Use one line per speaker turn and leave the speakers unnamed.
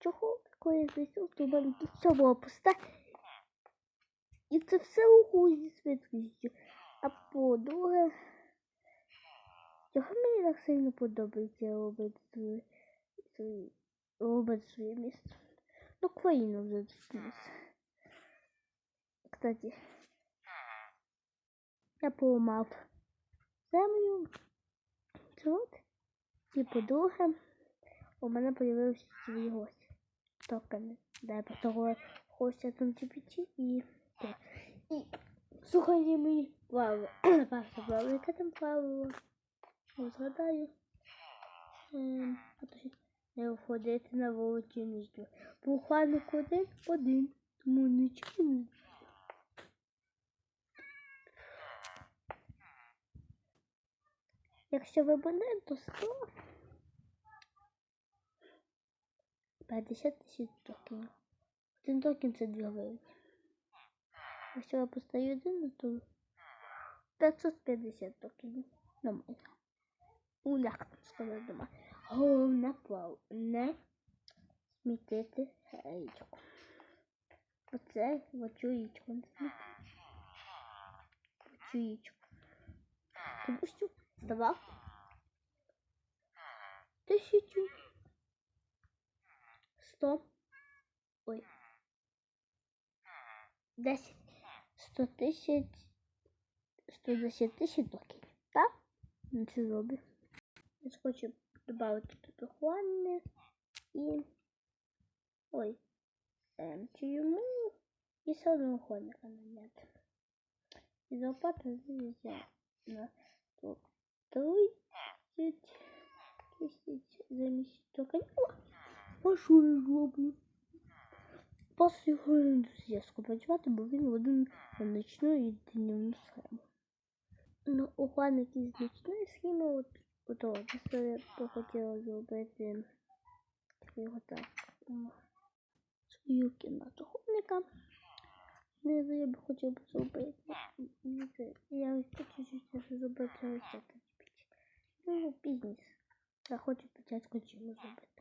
чого, зайшов, то в мене тут було пусте. І це все угу зі швидкістю. А по-друге, чого мені так сильно подобається робити своє, робити своє місце. Ну, країну вже дісталося. Кстати, я поламав землю. Тут. І по-друге, у мене появився свій гость. Токени. Де того гостя там GPT те. І слухайте мої правила. Перше правило, яке там правило? Не згадаю. Не входити на вулицю між Бухальник один один. Тому нічого не Якщо ви будете, то 100 50 тисяч токенів. Один токен це 2 гривні. Якщо я поставлю один, то 550 токенів. Нормально. Ну, як там сказати дома. Головне плав. Не смітити яєчко. Оце в оцю яєчко не смітити. Тому що здавав тисячу сто ой десять сто тисяч сто десять тисяч токенів, так? На це зроблю. Я ж хочу додати тут охланне і ой ем, чи йому і все одно охотника наняти. І зарплата звізя на тут 30 тисяч за місяць токенів. А що я зроблю? Пас його ентузіастку працювати, бо він один на ночну і дневну схему. Ну, охланник із нічної схеми, от, от, от, я похотіла зробити його так, свою кімнату охотника. Знизу я б хотів би зробити. Я хочу щось зробити ось це. Ну, бізнес. Я хочу спочатку чому зробити.